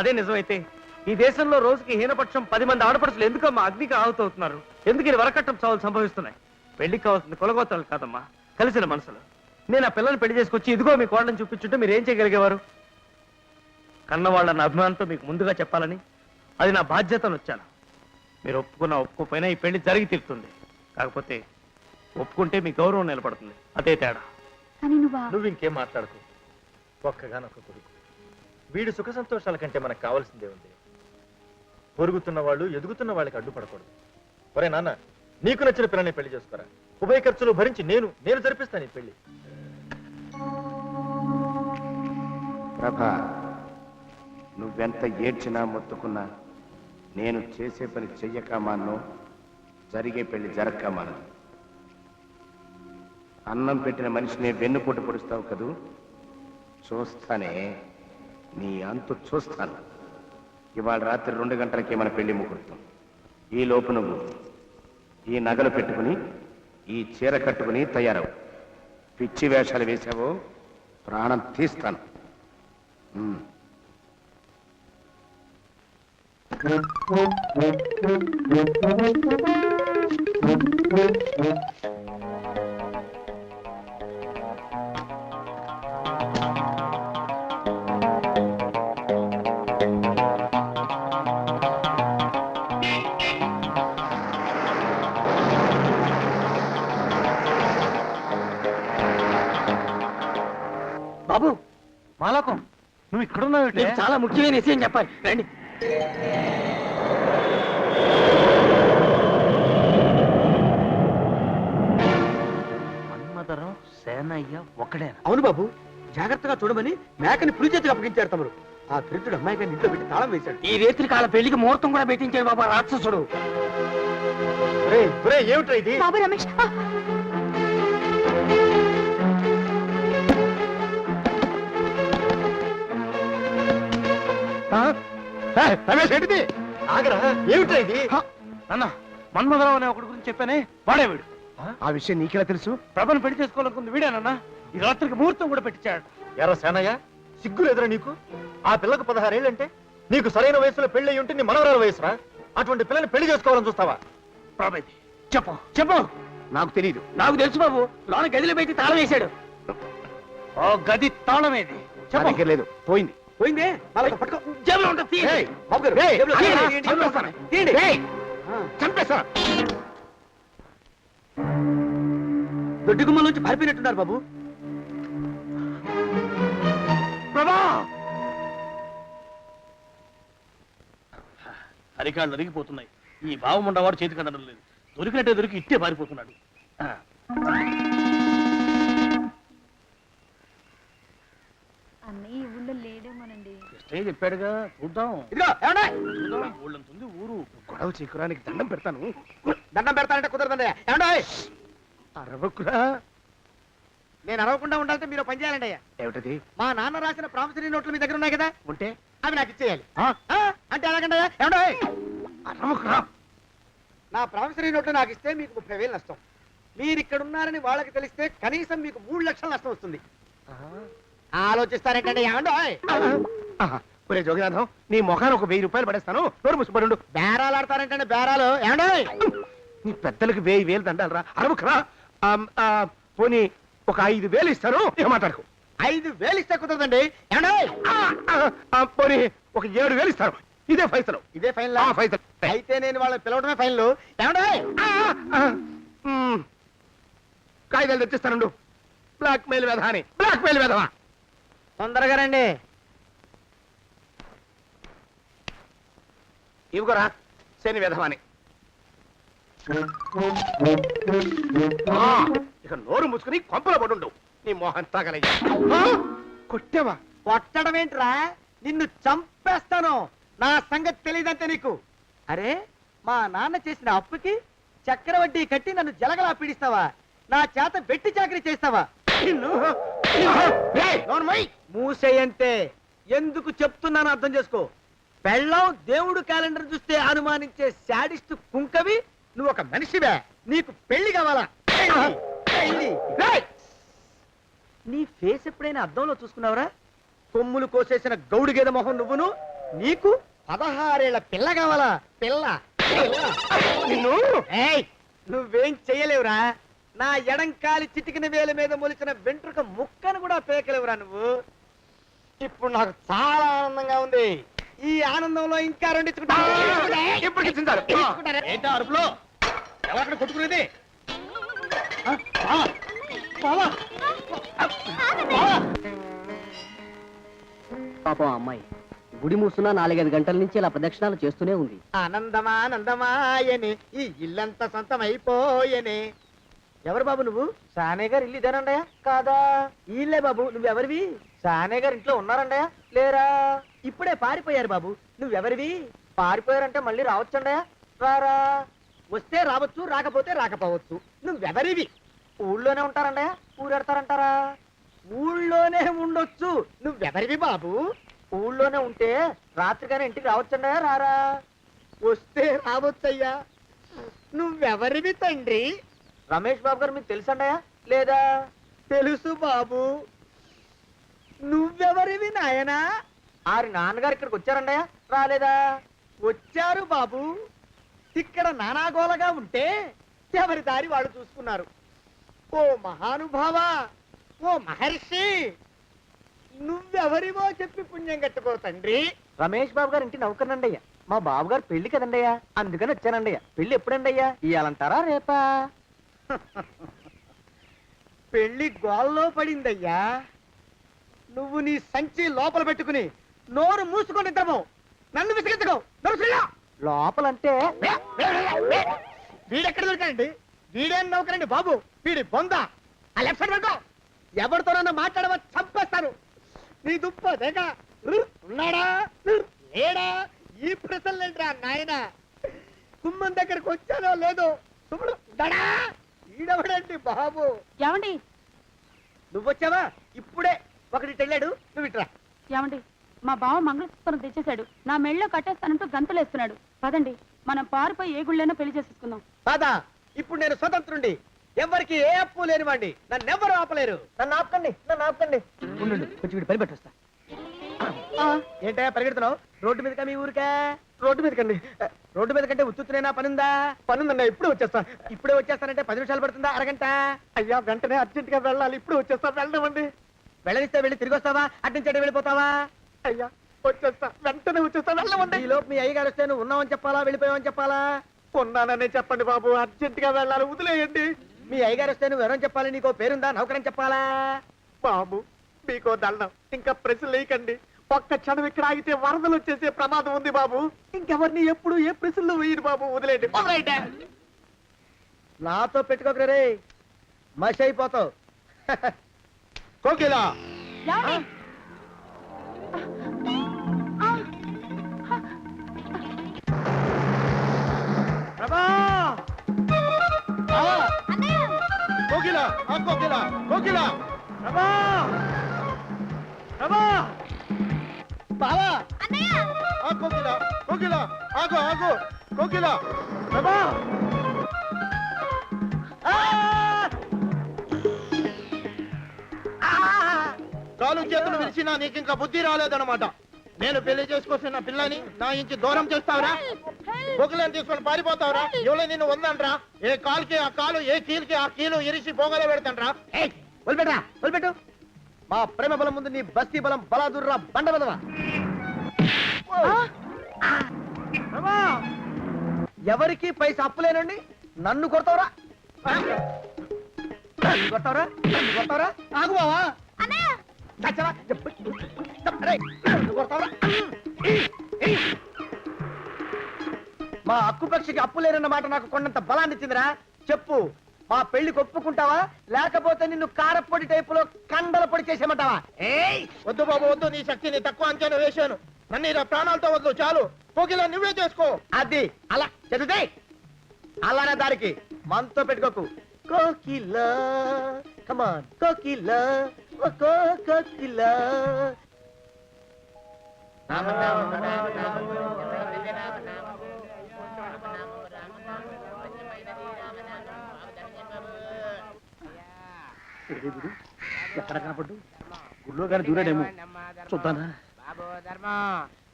అదే నిజమైతే ఈ దేశంలో రోజుకి హీనపక్షం పది మంది ఆడపడుచులు ఎందుకమ్మా అగ్నికి ఆహుతవుతున్నారు? ఎందుకు ఇది వరకట్టం చావులు సంభవిస్తున్నాయి? పెళ్ళికి కావాల్సింది కొలగోతలు కాదమ్మా కలిసిన మనసులు. నేను ఆ పిల్లల్ని పెళ్ళి చేసుకొచ్చి ఇదిగో మీ కోళ్ళని చూపించుంటే మీరు ఏం చేయగలిగేవారు? కన్నవాళ్ళన్న అభిమానంతో మీకు ముందుగా చెప్పాలని అది నా బాధ్యతను వచ్చాను. మీరు ఒప్పుకున్నా ఒప్పుకోపోయినా ఈ పెళ్ళి జరిగి తీరుతుంది. కాకపోతే ఒప్పుకుంటే మీ గౌరవం నిలబడుతుంది. అదే తేడా. నువ్వు ఇంకేం మాట్లాడకు. ఒక్కగానొక్క కొడుకు. వీడి సుఖ సంతోషాల కంటే మనకు కావాల్సిందే ఉంది. పొరుగుతున్న వాళ్ళు ఎదుగుతున్న వాళ్ళకి అడ్డుపడకూడదు. ఒరే నాన్న నీకు నచ్చిన పిల్లని పెళ్ళి చేసుకోరా. ఉభయ ఖర్చులు భరించి నేను నేను జరిపిస్తాను ఈ పెళ్ళి. ప్రభా నువ్వెంత ఏడ్చినా మొత్తుకున్నా నేను చేసే పని చెయ్యక మానను జరిగే పెళ్ళి జరక్క మానదు అన్నం పెట్టిన మనిషిని వెన్నుపోటు పొడుస్తావు కదూ? చూస్తానే. నీ అంతు చూస్తాను. ఇవాళ రాత్రి రెండు గంటలకే మన పెళ్ళి ముహూర్తం. ఈ లోపు నువ్వు ఈ నగలు పెట్టుకుని ఈ చీర కట్టుకుని తయారవు. పిచ్చి వేషాలు వేసావు ప్రాణం తీస్తాను. Thank you. మాలకం నువ్వు ఇక్కడున్నావు చాలా ముఖ్యమైన విషయం చెప్పాలి. రండి. మన్మధరం సేనయ్య ఒకడే అవును బాబు. జాగ్రత్తగా చూడమని మేకని పులి చేతికి అప్పగించారు తమరు. ఆ దరిద్రుడు అమ్మాయి గారిని ఇంట్లో పెట్టి తాళం వేశాడు. ఈ రేత్రి కాల పెళ్ళికి ముహూర్తం కూడా పెట్టించాడు బాబా రాక్షసుడు. ఏమిట్రా ఇది? బాబు రమేష్ రమేష్ ఏంటిది? ఆగరా? ఇది? అన్న మన్మధరావు అనే ఒకటి గురించి చెప్పానే వాడే వీడు. ఆ? విషయం నీకెలా తెలుసు? ప్రభను పెళ్ళి చేసుకోవాలనుకుంది వీడేనన్నా ఈ రాత్రికి ముహూర్తం కూడా పెట్టించాడు. ఎరా సేనయ్య సిగ్గు లేదురా నీకు? ఆ పిల్లకు పదహారేళ్ళంటే నీకు సరైన వయసులో పెళ్ళి ఉంటే నీ మనవరాల వయసురా? అటువంటి పిల్లని పెళ్ళి చేసుకోవాలని చూస్తావా? ప్రభది చెప్పు చెప్పు. నాకు తెలియదు నాకు తెలుసు బాబు. లోన గదిలో పెట్టి తాళం వేశాడు. ఓ గది తాళమేది నా చెప్పు. దగ్గర లేదు పోయింది. పోయిందే? పట్టుకో. జేబులో ఉంటుంది తీయండి. ఏయ్, బాబు గారు, ఏయ్, జేబులో తీయండి, తీయండి, చంపేస్తాను. తీయండి. దొడ్డి గుమ్మల నుంచి పారిపోయినట్టున్నారు బాబు ప్రభా అరికాళ్ళు అరిగిపోతున్నాయి ఈ బావముండవాడు చేతికి అందడం లేదు దొరికినట్టే దొరికి ఇట్టే పారిపోతున్నాడు ఆ. లేడేమోనండి కృష్ణయ్య చెప్పాడుగా చూద్దాం. ఇదిగో ఊళ్ళంతుంది ఊరు. గొడవ చీకురానికి దండం పెడతాను. దండం పెడతానంటే కుదరదండి. ఏమండే? అరవకురా. నేను అరవకుండా ఉండాలంటే మీరు పని చేయాలండి అయ్యా. ఏమిటది? మా నాన్న రాసిన ప్రామిసరీ నోట్లు మీ దగ్గర ఉన్నాయి కదా? ఉంటే? అవి నాకు ఇచ్చేయాలి. అంటే ఎలాగండి ఏమండే? అరవకురా. నా ప్రామిసరీ నోట్లు నాకు ఇస్తే మీకు ముప్పై వేలు నష్టం. మీరు ఇక్కడ ఉన్నారని వాళ్ళకి తెలిస్తే కనీసం మీకు మూడు లక్షల నష్టం వస్తుంది. ఆలోచిస్తారేంటండి? ఏమండో? ఒరే జోగినాథం నీ మొఖాన్ని ఒక వెయ్యి రూపాయలు పడేస్తాను. నోరు ముసుపడు బేరాలు ఆడతారేంటండి బేరాలు? ఏమండో? నీ పెద్దలకు వెయ్యి వేలు దండాలరా అరవకురా. ఆమ్, ఆ, పోనీ ఒక ఐదు వేలు ఇస్తాను. ఏమాటాడుకో ఐదు వేలు ఇస్తే కుదరదండి. ఏమండో? పోనీ ఒక ఏడు వేలు ఇస్తాను. ఇదే ఫైసలు ఇదే ఫైన్ ఆ, ఫైసలు అయితే నేను వాళ్ళని పిలవడమే ఫైన్లు. ఏమండో? కాగితాలు తెచ్చిస్తానుండు. బ్లాక్ మెయిల్ వెధ అని. బ్లాక్ మెయిల్ వెధవా తొందరగా రండి. ఇవిగోరా శని వెధవాని. ఆ, ఇక నోరు మూసుకుని కొంపల పడుండు. నీ మోహన్ తాగలయ్యా. కొట్టావా? కొట్టడం ఏంట్రా? నిన్ను చంపేస్తాను. నా సంగతి తెలియదంతే నీకు. అరే? మా నాన్న చేసిన అప్పుకి చక్రవడ్డీ కట్టి నన్ను జలగలా పీడిస్తావా? నా చేత వెట్టి చాకరీ చేస్తావా? నిన్ను? నోర్మై మూసేయంతే ఎందుకు చెప్తున్నాను అర్థం చేసుకో. పెళ్ళం దేవుడు క్యాలెండర్ చూస్తే అనుమానించే శాడిస్ట్ కుంకవి నువ్వు ఒక మనిషివే. నీకు పెళ్ళి కావాలా! నీ ఫేస్ ఎప్పుడైనా అద్దంలో చూసుకున్నావురా? కొమ్ములు కోసేసిన గౌడు గేదె మొహం నువ్వును? నీకు పదహారేళ్ళ పిల్ల కావాలా? పిల్ల. నిన్ను? నువ్వేం చెయ్యలేవురా? నా ఎడంకాలి చిటికిన వేల మీద మొలిచిన వెంట్రుక ముక్కను కూడా పేకలేవురా నువ్వు? ఇప్పుడు నాకు చాలా ఆనందంగా ఉంది. ఈ ఆనందంలో ఇంకా రెండు ఎప్పుడు ఇచ్చిందారు ఏంటో అరుపులో? ఎవరక్కడ కొట్టుకునేది. పాపం ఆ అమ్మాయి గుడి మూసున్న నాలుగైదు గంటల నుంచి ఇలా ప్రదక్షిణాలు చేస్తూనే ఉంది. ఆనందమానందమాయని ఈ ఇల్లంతా సొంతం అయిపోయని ఎవరు బాబు నువ్వు? సానే గారు ఇల్లు ఇదేనండయా కాదా? ఈ ఇల్లే బాబు నువ్వెవరివి? సానే గారు ఇంట్లో ఉన్నారండయా లేరా? ఇప్పుడే పారిపోయారు బాబు. నువ్వెవరివి? పారిపోయారంటే మళ్ళీ రావచ్చండయా రారా? వస్తే రావచ్చు రాకపోతే రాకపోవచ్చు. నువ్వెవరివి? ఊళ్ళోనే ఉంటారండయా ఊరెడతారంటారా? ఊళ్ళోనే ఉండొచ్చు. నువ్వెవరివి బాబు? ఊళ్ళోనే ఉంటే రాత్రిగానే ఇంటికి రావచ్చండయా రారా? వస్తే రావచ్చయ్యా. నువ్వెవరివి తండ్రి? రమేష్ బాబు గారు మీకు తెలుసండయా లేదా? తెలుసు బాబు. నువ్వెవరివి నాయనా? ఆరి నాన్నగారు ఇక్కడికి వచ్చారండయా రాలేదా? వచ్చారు బాబు. ఇక్కడ నానాగోలగా ఉంటే ఎవరి దారి వాళ్ళు చూసుకున్నారు? ఓ మహానుభావ ఓ మహర్షి నువ్వెవరివో చెప్పి పుణ్యం కట్టుకో తండ్రి. రమేష్ బాబు గారు ఇంటి నౌకర్నండయ్యా. మా బాబు గారు పెళ్ళి కదండయ్యా. అందుకని వచ్చానండయ్యా. పెళ్ళి ఎప్పుడండయ్యా? ఇయ్యాలంటారా రేపా? పెళ్ళి గోల్లో పడిందయ్యా. నువ్వు నీ సంచి లోపల పెట్టుకుని నోరు మూసుకొని నిద్రపో. నన్ను విసిగించుకో. లోపలంటే వీడెక్కడ దొరికాడండి? వీడేం నౌకరండి బాబు. వీడి బొంద. ఆ లెఫ్ట్ సైడ్ పడుకో. ఎవరితోనన్నా మాట్లాడవా చంపేస్తాను. నీ దుప్ప దేక. ఉన్నాడా? లేడా? ఈ ప్రశ్నలేంట్రా నాయన? కుమ్మం దగ్గరకు వచ్చానో లేదో సుమ్ముడు దడా ఈడవడండి బాబు? ఏమండి? నువ్వు వచ్చావా? ఇప్పుడే. ఒకటి వెళ్ళాడు నువ్వు ఇట్రా ఏమండి? మా బావ మంగళసూత్రం తెచ్చేశాడు. నా మెళ్ళో కట్టేస్తానంటూ గంతులేస్తున్నాడు. పదండి మనం పారిపోయి ఏ గుళ్ళైనా పెళ్ళి చేసేసుకుందాం. బాదా ఇప్పుడు నేను స్వతంత్రుండి ఎవరికి ఏ అప్పు లేనివ్వండి నన్ను ఎవరు ఆపలేరు. నన్ను ఆపకండి నన్ను ఆపకండి. ఉండు కొంచెం వీడి పని పెట్టొస్తా. ఏంటయ్యా పరిగెడుతున్నావు? రోడ్డు మీదకా మీ ఊరికా? రోడ్డు మీదకండి. రోడ్డు మీద కంటే ఉత్తునేనా పనుందా? పనుందన్నా ఇప్పుడే వచ్చేస్తా. ఇప్పుడే వచ్చేస్తానంటే పది నిమిషాలు పడుతుందా? అరగంట? అయ్యా వెంటనే అర్జెంట్గా వెళ్ళాలి. ఇప్పుడు వచ్చేస్తా వెళ్ళనివ్వండి వెళ్ళనిస్తే వెళ్ళి తిరిగి వస్తావా అడ్డించండి వెళ్ళిపోతావా? అయ్యా వచ్చేస్తా. వెంటనే వచ్చేస్తా. వెళ్ళమండి ఈ లోపు మీ అయ్యగారు వస్తే నువ్వు ఉన్నావని చెప్పాలా? వెళ్ళిపోయావని చెప్పాలా? ఉన్నాననే చెప్పండి బాబు. అర్జెంట్గా వెళ్ళాలి. వదిలేయండి. మీ అయ్యగారు వస్తే నువ్వు ఎవరని చెప్పాలి? నీకో పేరుందా? నౌకరని చెప్పాలా? బాబు మీకో దండం ఇంకా ప్రశ్నలు వేయకండి. ఒక్క క్షణం ఇక్కడ ఆగితే వరదలు వచ్చేసే ప్రమాదం ఉంది బాబు. ఇంకెవరిని ఎప్పుడు ఏ ప్రశ్నలు వేయరు బాబు. వదిలేయండి. వదిలేయండి. నాతో పెట్టుకోకరే మసి అయిపోతావు. కోకిలా? ప్రభా! కోకిల! ఆ కోకిల! కోకిల! ప్రభా! ప్రభా! బావా! ఆ కోకిల! కోకిల! ఆగు ఆగు! కోకిల! ప్రభా! కాలు చేతులు విరిచినా నీకు ఇంకా బుద్ధి రాలేదన్నమాట. నేను పెళ్ళి చేసుకొస్తున్న పిల్లని నా ఇంటి దూరం చేస్తావురా? బొగ్గులను తీసుకొని పారిపోతావురా? ఎవరో నిన్ను ఉందంట్రా ఏ కాలుకి ఆ కాలు ఏ కీలుకి ఆ కీలు ఇరిసి బొగలో పెడతాంట్రా వదిలిపెట్టరా వదిలిపెట్టు. మా ప్రేమ బలం ముందు నీ బస్తీ బలం బలాదుర్రా బండ బలవా ఎవరికి పైసా అప్పులేనండి నన్ను కొడతావరా? నన్ను కొడతావరా? కొడతావరా? ఆగు బావా! మా అక్కు పక్షికి అప్పు లేనన్న మాట నాకు కొండంత బలాన్ని ఇచ్చిందిరా. చెప్పు మా పెళ్ళికి ఒప్పుకుంటావా? లేకపోతే నిన్ను కారపొడి టైపులో కండల పొడి చేసేమంటావా ఏయ్! వద్దు బాబు వద్దు. నీ శక్తిని తక్కువ అంచనా వేశాను. నన్ను ఇలా ప్రాణాలతో వద్దు చాలు. కోకిల నువ్వే చేసుకో. అది అలా చదివితే అలానే దారికి మనతో పెట్టుకోకు. కోకిల కమాన్ కోకిల. ఓ కో కోకిల ఎక్కడ కనపడ్డు? గుళ్ళో కానీ దూరాడేమో. చూద్దానా? బాబు ధర్మం.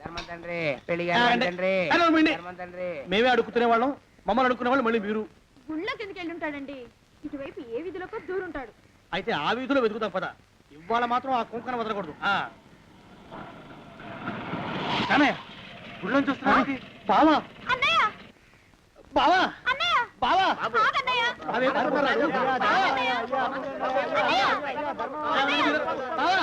ధర్మం తండ్రి. పెళ్ళి తండ్రి. తండ్రి. మేమే అడుక్కునే వాళ్ళం మమ్మల్ని అడుక్కునే వాళ్ళు మళ్ళీ మీరు. గుళ్ళకి ఎందుకు వెళ్ళి ఉంటాడండి? ఇటువైపు ఏ విధిలోకి దూరుంటాడు. అయితే ఆ వీధిలో వెతుకుతాం పద. ఇవాళ మాత్రం ఆ కుంకన వదలకూడదు. ఆ. కానీ గుళ్ళని చూస్తున్నా బావా. అన్నయ్య. బావా. అన్నయ్య. బావా. బావా.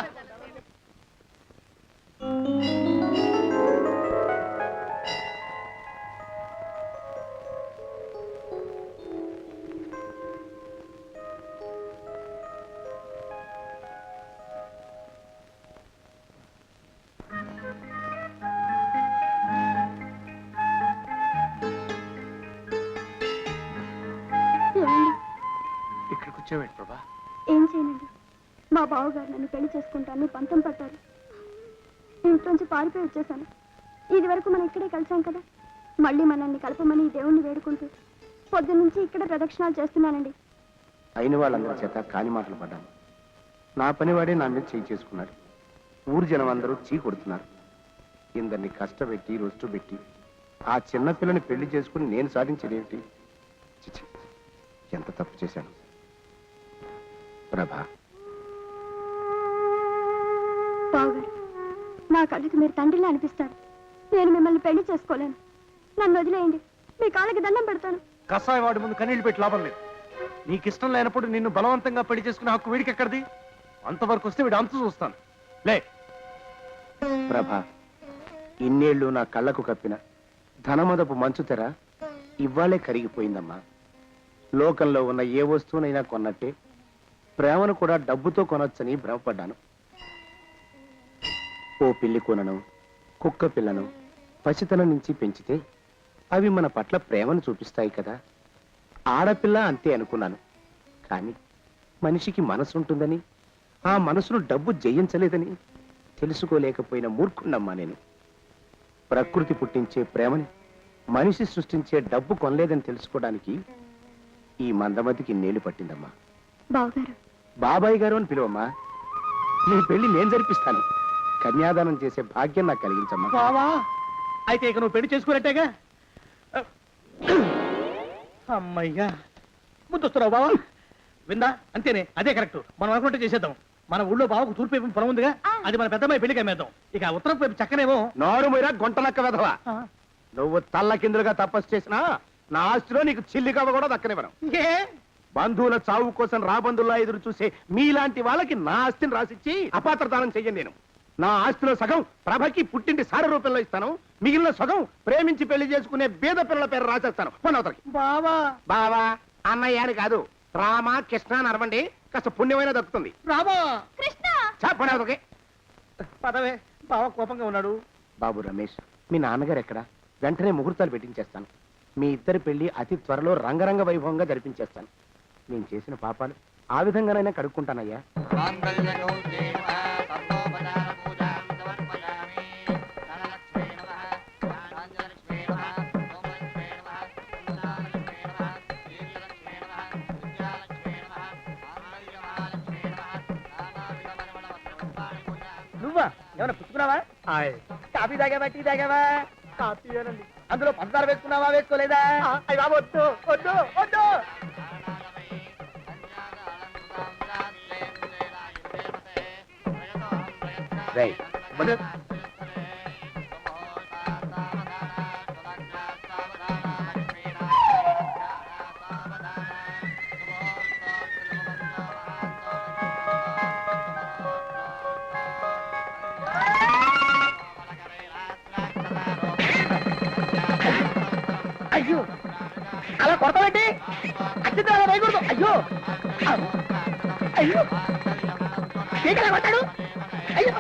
చేయనండి మా బావగారు నన్ను పెళ్ళి చేసుకుంటాను పంతం పట్టారు. ఇంట్లోంచి పారిపోయి వచ్చేసాను. ఇది వరకు మనం ఇక్కడే కలిసాం కదా. మళ్ళీ మనల్ని కలపమని దేవుణ్ణి వేడుకుంటూ పొద్దు నుంచి ఇక్కడే ప్రదక్షిణాలు చేస్తున్నానండి. అయిన వాళ్ళందరి చేత కాని మాటలు పడ్డాను. నా పనివాడే నా మీద చేయి చేసుకున్నాడు. ఊరు జనం అందరూ చీ కొడుతున్నారు. ఇందరిని కష్టపెట్టి రొస్టు పెట్టి ఆ చిన్న పిల్లని పెళ్ళి చేసుకుని నేను సాధించేదేమిటి ఎంత తప్పు చేశాను? ప్రభా. బావగారు నా కళ్ళకి మీరు తండ్రిలా అనిపిస్తారు. నేను మిమ్మల్ని పెళ్ళి చేసుకోలేను. నన్ను వదిలేయండి. మీ కాళ్ళకి దండం పెడతాను. కషాయ వాడి ముందు కన్నీళ్ళు పెట్టి లాభం లేదు. నీకు ఇష్టం లేనప్పుడు నిన్ను బలవంతంగా పెళ్ళి చేసుకునే హక్కు వీడికి ఎక్కడిది? అంతవరకు వస్తే వీడు అంతు చూస్తాను. లే. ప్రభా ఇన్నేళ్ళు నా కళ్ళకు కప్పిన ధనమదపు మంచు తెర ఇవ్వాలే కరిగిపోయిందమ్మా. లోకంలో ఉన్న ఏ వస్తువునైనా కొన్నట్టే ప్రేమను కూడా డబ్బుతో కొనొచ్చని భ్రమపడ్డాను. ఓ పిల్లి కొనను కుక్క పిల్లను పసితనం నుంచి పెంచితే అవి మన పట్ల ప్రేమను చూపిస్తాయి కదా. ఆడపిల్ల అంతే అనుకున్నాను. కానీ మనిషికి మనసు ఉంటుందని ఆ మనసును డబ్బు జయించలేదని తెలుసుకోలేకపోయిన మూర్ఖుండమ్మా నేను. ప్రకృతి పుట్టించే ప్రేమని మనిషి సృష్టించే డబ్బు కొనలేదని తెలుసుకోవడానికి ఈ మందమతికి నేలు పట్టిందమ్మా. బావగారు. బాబాయ్ గారు అని పిలువమ్మా. నీ పెళ్ళి నేను జరిపిస్తాను. కన్యాదానం చేసే భాగ్యం నాకు కలిగించమ్మా. బావా అయితే ఇక నువ్వు పెళ్ళి చేసుకున్నట్టేగా? అమ్మయ్యా ముద్దొస్తున్నావు బావా? విందా? అంతేనే అదే కరెక్ట్. మనం అనుకుంటే చేసేద్దాం. మన ఊళ్ళో బావకు తూర్పు వైపు పొలం ఉందిగా అది మన పెద్దమ్మాయి పెళ్ళికి అమ్మేద్దాం. ఇక ఆ ఉత్తరం వైపు చక్కనేమో నోరు మీరా గుంటలక్క వెధవా. నువ్వు తల్లకిందులుగా తపస్సు చేసినా నా ఆస్తిలో నీకు చిల్లికవ్వ కూడా దక్కనివ్వను. ఏ? బంధువుల చావు కోసం రాబంధుల్లా ఎదురు చూసే మీలాంటి వాళ్ళకి నా ఆస్తిని రాసిచ్చి అపాత్రదానం చెయ్యను నేను. నా ఆస్తిలో సగం ప్రభకి పుట్టింటి సార రూపంలో ఇస్తాను. మిగిలిన సగం ప్రేమించి పెళ్ళి చేసుకునే బీద పిల్లల పేరు రాసేస్తాను. పొన్నవతలకి బావా. బావా అన్నయ్య అని కాదు. రామ కృష్ణ అని అరవండి. కాస్త పుణ్యమైన దక్కుతుంది. రాబా కృష్ణ! చెప్పనవతలకి పదవే. బావ కోపంగా ఉన్నాడు. బాబు రమేష్ మీ నాన్నగారు ఎక్కడ? వెంటనే ముహూర్తాలు పెట్టించేస్తాను. మీ ఇద్దరి పెళ్ళి అతి త్వరలో రంగరంగ వైభవంగా జరిపించేస్తాను. నేను చేసిన పాపాలు ఆ విధంగానైనా కడుక్కుంటానయ్యా. నువ్వా? ఏమైనా పుచ్చుకున్నావా? కాఫీ తాగావా టీ తాగావా? కాఫీ అందులో పంచదార వేసుకున్నావా వేసుకోలేదా? అయ్యి బాబు వద్దు వద్దు వద్దు. అయ్యో అలా కొడతావేంటి? అత్యంత అలా వేయకూడదు. అయ్యో అయ్యో ఏంటి అలా కొట్టాడు అయ్యో.